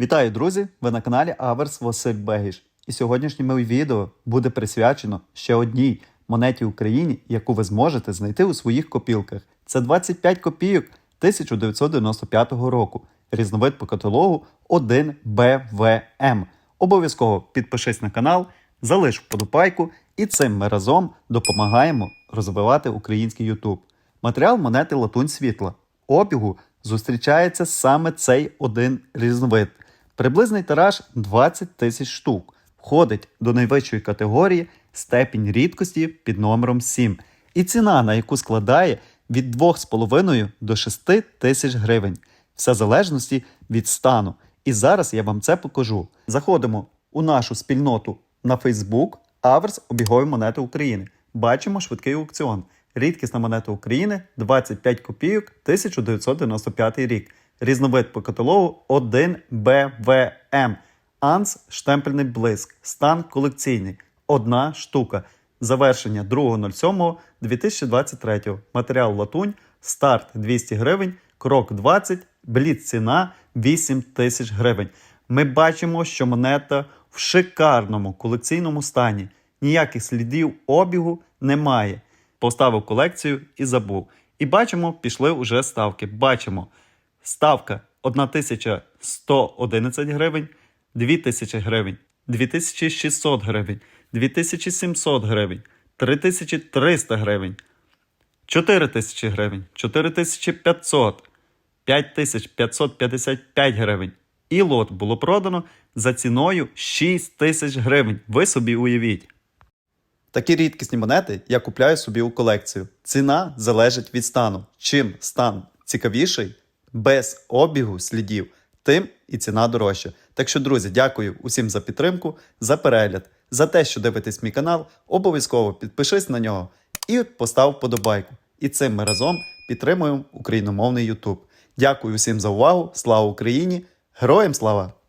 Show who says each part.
Speaker 1: Вітаю, друзі! Ви на каналі Аверс Василь Бегіш. І сьогоднішнє моє відео буде присвячено ще одній монеті Україні, яку ви зможете знайти у своїх копілках. Це 25 копійок 1995 року. Різновид по каталогу 1BVM. Обов'язково підпишись на канал, залиш вподобайку, і цим ми разом допомагаємо розвивати український YouTube. Матеріал монети латунь світла. Обігу зустрічається саме цей один різновид. Приблизний тираж 20 тисяч штук. Входить до найвищої категорії степінь рідкості під номером 7. І ціна, на яку складає від 2,5 до 6 тисяч гривень. Все в залежності від стану. І зараз я вам це покажу. Заходимо у нашу спільноту на Facebook Аверс обігові монети України. Бачимо швидкий аукціон. Рідкісна монета України 25 копійок 1995 рік. Різновид по каталогу 1BVM. Анс штемпельний блиск. Стан колекційний. Одна штука. Завершення 2.07.2023. Матеріал латунь. Старт 200 гривень. Крок 20. Бліц ціна 8 тисяч гривень. Ми бачимо, що монета в шикарному колекційному стані. Ніяких слідів обігу немає. Поставив колекцію і забув. І бачимо, пішли уже ставки. Бачимо. Ставка 1111 гривень, 2000 гривень, 2600 гривень, 2700 гривень, 3300 гривень, 4000 гривень, 4500, 5555 гривень. І лот було продано за ціною 6 тисяч гривень. Ви собі уявіть. Такі рідкісні монети я купляю собі у колекцію. Ціна залежить від стану. Чим стан цікавіший, без обігу слідів, тим і ціна дорожча. Так що, друзі, дякую усім за підтримку, за перегляд, за те, що дивитесь мій канал. Обов'язково підпишись на нього і постав вподобайку. І цим ми разом підтримуємо україномовний YouTube. Дякую усім за увагу. Слава Україні! Героям слава!